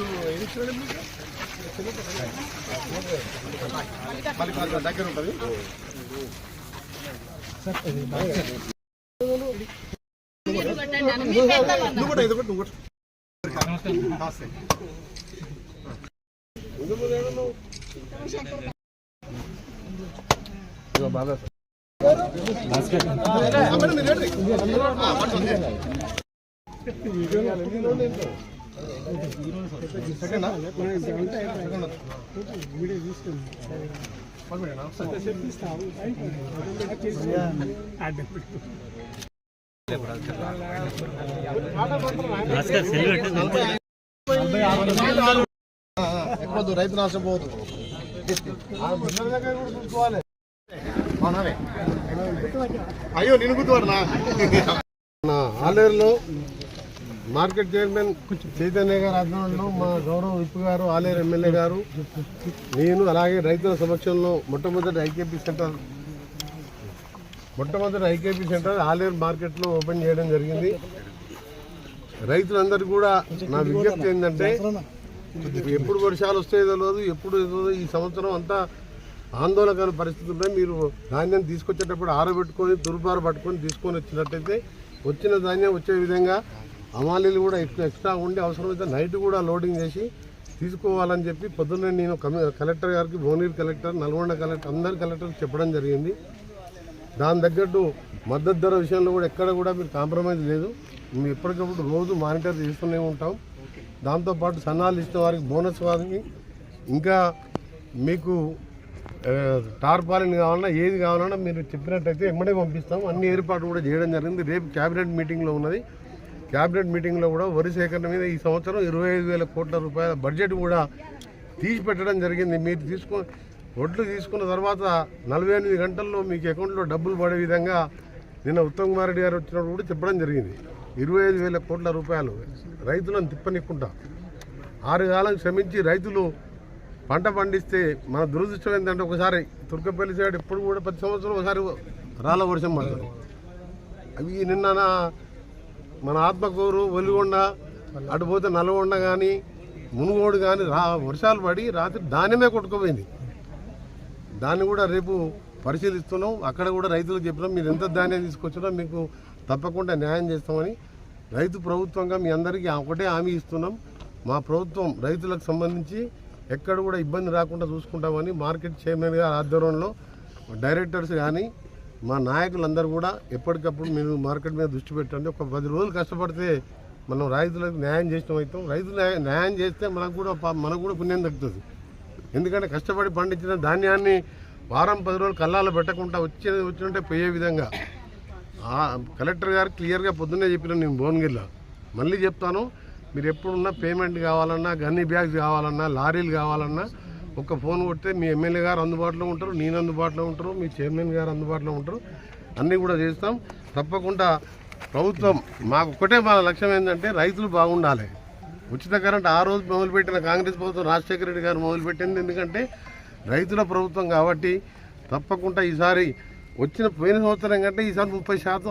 వీళ్ళు ఏది ఇచ్చాడు దగ్గర ఉంటుంది. నువ్వు కూడా నువ్వు కూడా. బాగా మీరు రండి. ఎక్కువద్దు రైతు నాశనం పోవద్దు అయ్యో నేను గుర్తుపడనా నా ఆలేరులో మార్కెట్ చైర్మన్ చైతన్య గారు ఆధ్వర్యంలో మా గౌరవ విప్ గారు ఆలేరు ఎమ్మెల్యే గారు నేను అలాగే రైతుల సమక్షంలో మొట్టమొదటి ఐకేపీ సెంటర్ మొట్టమొదటి ఐకేపీ సెంటర్ ఆలేరు మార్కెట్లో ఓపెన్ చేయడం జరిగింది. రైతులందరూ కూడా నా విజ్ఞప్తి ఏంటంటే ఎప్పుడు వర్షాలు వస్తాయో తెలియదు ఎప్పుడు ఈ సంవత్సరం అంతా ఆందోళనకర పరిస్థితుల్లో మీరు ధాన్యం తీసుకొచ్చేటప్పుడు ఆరబెట్టుకొని దుర్బారు పట్టుకొని తీసుకొని వచ్చినట్టయితే వచ్చిన ధాన్యం వచ్చే విధంగా అమాలీలు కూడా ఎక్కువ ఎక్స్ట్రా ఉండి అవసరమైతే నైట్ కూడా లోడింగ్ చేసి తీసుకోవాలని చెప్పి పొద్దున్నే నేను కలెక్టర్ గారికి భువనగిరి కలెక్టర్ నల్గొండ కలెక్టర్ అందరి కలెక్టర్ చెప్పడం జరిగింది. దాని తగ్గట్టు మద్దతు ధర విషయంలో కూడా ఎక్కడ కూడా మీరు కాంప్రమైజ్ లేదు. మేము ఎప్పటికప్పుడు రోజు మానిటర్ చేస్తూనే ఉంటాం. దాంతోపాటు సన్నాలు ఇచ్చిన వారికి బోనస్ వారికి ఇంకా మీకు టార్పాలిన్ కావాలన్నా ఏది కావాలన్నా మీరు చెప్పినట్టయితే ఎమ్మడే పంపిస్తాం. అన్ని ఏర్పాట్లు కూడా చేయడం జరిగింది. రేపు క్యాబినెట్ మీటింగ్లో ఉన్నది. క్యాబినెట్ మీటింగ్లో కూడా వరి సేకరణ మీద ఈ సంవత్సరం ఇరవై ఐదు వేల కోట్ల రూపాయల బడ్జెట్ కూడా తీసి పెట్టడం జరిగింది. మీరు తీసుకొని ఒడ్లు తీసుకున్న తర్వాత నలభై ఎనిమిది గంటల్లో మీకు అకౌంట్లో డబ్బులు పడే విధంగా నిన్న ఉత్తమ్ కుమార్ రెడ్డి గారు వచ్చినప్పుడు కూడా చెప్పడం జరిగింది. ఇరవై ఐదు వేల కోట్ల రూపాయలు రైతులను తిప్పనిక్కుంటా ఆరు కాలం శ్రమించి రైతులు పంట పండిస్తే మన దురదృష్టం ఏంటంటే ఒకసారి తుర్కపల్లి సైడ్ ఎప్పుడు కూడా ప్రతి సంవత్సరం ఒకసారి రాళ్ళ వర్షం పడుతుంది. అవి నిన్న నా- మన ఆత్మకూరు ఒలిగొండ అటు పోతే నల్గొండ కానీ మునుగోడు కానీ రా వర్షాలు పడి రాత్రి ధాన్యమే కొట్టుకుపోయింది. దాన్ని కూడా రేపు పరిశీలిస్తున్నాం. అక్కడ కూడా రైతులకు చెప్పినాం మీరు ఎంత ధాన్యం తీసుకొచ్చినా మీకు తప్పకుండా న్యాయం చేస్తామని రైతు ప్రభుత్వంగా మీ అందరికీ ఒకటే హామీ ఇస్తున్నాం. మా ప్రభుత్వం రైతులకు సంబంధించి ఎక్కడ కూడా ఇబ్బంది రాకుండా చూసుకుంటామని మార్కెట్ చైర్మన్ గారి ఆధ్వర్యంలో డైరెక్టర్స్ కానీ మా నాయకులందరూ కూడా ఎప్పటికప్పుడు మీరు మార్కెట్ మీద దృష్టి పెట్టండి. ఒక పది రోజులు కష్టపడితే మనం రైతులకు న్యాయం చేసిన అవుతాం. రైతులు న్యాయం- చేస్తే మనకు కూడా మనకు కూడా పుణ్యం దక్కుతుంది. ఎందుకంటే కష్టపడి పండించిన ధాన్యాన్ని వారం పది రోజులు కల్లాలు పెట్టకుండా వచ్చే వచ్చినట్టే పోయే విధంగా. కలెక్టర్ గారు క్లియర్గా పొద్దున్నే చెప్పిన నేను భువనగిరిలో. మళ్ళీ చెప్తాను మీరు ఎప్పుడున్నా పేమెంట్ కావాలన్నా గన్ని బ్యాగ్స్ కావాలన్నా లారీలు కావాలన్నా ఒక ఫోన్ కొడితే మీ ఎమ్మెల్యే గారు అందుబాటులో ఉంటారు నేను అందుబాటులో ఉంటారు మీ చైర్మన్ గారు అందుబాటులో ఉంటారు అన్నీ కూడా చేస్తాం. తప్పకుండా ప్రభుత్వం మాకు ఒకటే మన లక్ష్యం ఏంటంటే రైతులు బాగుండాలి. ఉచిత కరెంట్ ఆ రోజు మొదలుపెట్టిన కాంగ్రెస్ ప్రభుత్వం రాజశేఖర రెడ్డి గారు మొదలుపెట్టింది. ఎందుకంటే రైతుల ప్రభుత్వం కాబట్టి తప్పకుండా ఈసారి వచ్చిన పోయిన సంవత్సరం కంటే ఈసారి ముప్పై శాతం